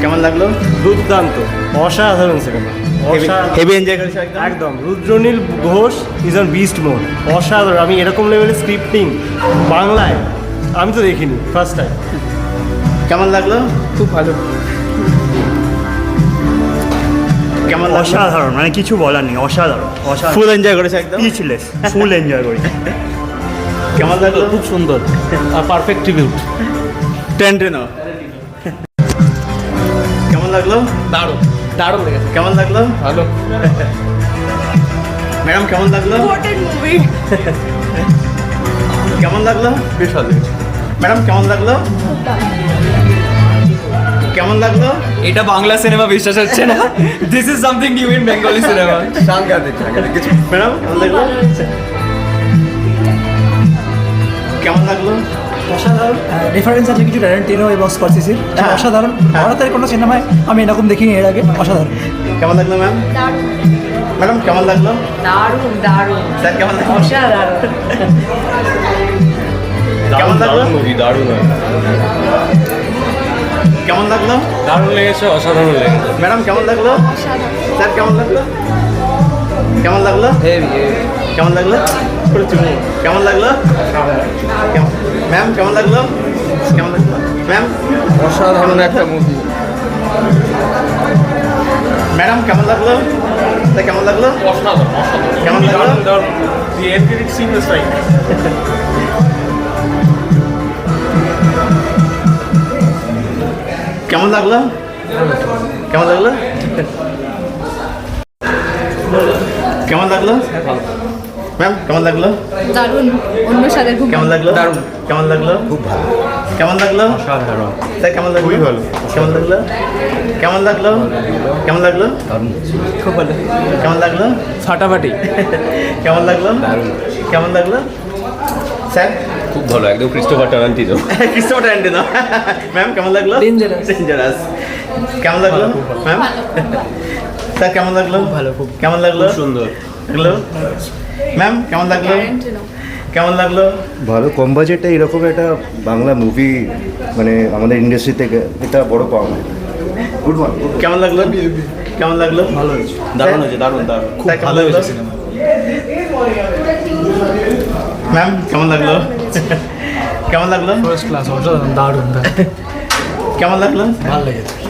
কেমন লাগল? দুর্দান্ত। অসাধারণ সিনেমা হেভি এনজয় করেছ একদম? একদম। Rudranil Ghosh is on beast mode অসাধারণ। আমি এরকম লেভেলের স্ক্রিপ্টিং বাংলায় আমি তো দেখিনি ফার্স্ট টাইম কেমন লাগল? খুব ভালো। কেমন অসাধারণ। মানে কিছু বলার নেই অসাধারণ। অসাধারণ। ফুল এনজয় করেছ একদম? স্পিচলেস ফুল এনজয় করি কেমন লাগল? খুব সুন্দর। পারফেক্ট ট্রিবিউট টেন কেমন লাগল? দারুণ দারুণ লেগেছে। কেমন লাগল? ভালো। ম্যাডাম কেমন লাগল? মুভি কেমন লাগল? বেশ ভালো ম্যাডাম কেমন লাগল? কেমন লাগল? এটা বাংলা সিনেমা বিশ্বাস হচ্ছে না। This is something new in Bengali cinema সাংঘাতিক সাংঘাতিক। কিছু ম্যাডাম কেমন লাগল? কেমন লাগল? অসাধারণ রেফারেন্স আছে কিছু ট্যারেন্টিনো এবং স্করসিসির হ্যাঁ। অসাধারণ। ভারতের কোনো সিনেমায় আমি এরকম দেখিনি এর আগে। অসাধারণ। কেমন লাগল ম্যাম ম্যাডাম কেমন লাগল? দারুণ দারুণ। স্যার কেমন লাগল? অসাধারণ। কেমন লাগল? মুভি দারুণ কেমন লাগল? দারুণ লেগেছে অসাধারণ লেগেছে। ম্যাডাম কেমন লাগল? স্যার কেমন লাগল? কেমন লাগল? কেমন লাগল? কেমন লাগল? কেমন- ম্যাম কেমন লাগল? কেমন লাগল? ম্যাম অসাধারণ একটা মুভি ম্যাডাম কেমন লাগল? স্যার কেমন লাগল? কেমন লাগল? কেমন লাগল? কেমন লাগল? কেমন লাগল? ম্যাম কেমন লাগল দারুণ অন্য সাথে খুব কেমন লাগল দারুণ কেমন লাগল খুব ভালো কেমন লাগল অসাধারণ স্যার কেমন লাগল খুবই ভালো কেমন লাগল কেমন লাগল কেমন লাগল খুব ভালো কেমন লাগল ফাটাফাটি কেমন লাগল কেমন লাগল স্যার খুব ভালো একদম Christopher Tarantino Christopher Tarantino ma'am কেমন লাগল Dangerous. ডেঞ্জারাস কেমন লাগল ম্যাম স্যার কেমন লাগল? ভালো খুব কেমন লাগল? সুন্দর। হ্যালো ম্যাম কেমন লাগল? কেমন লাগল? ভালো কম বাজেটে এরকম একটা বাংলা মুভি মানে আমাদের ইন্ডাস্ট্রি থেকে এটা বড় পাওনা গুড ওয়ান কেমন লাগল? কেমন লাগল? ভালো হয়েছে। দারুণ হয়েছে দারুণ দারুণ। খুব ভালো হয়েছে সিনেমা ম্যাম কেমন লাগল? কেমন লাগল? ফার্স্ট ক্লাস অসাধারণ দারুণ। কেমন লাগল? ভালো লেগেছে।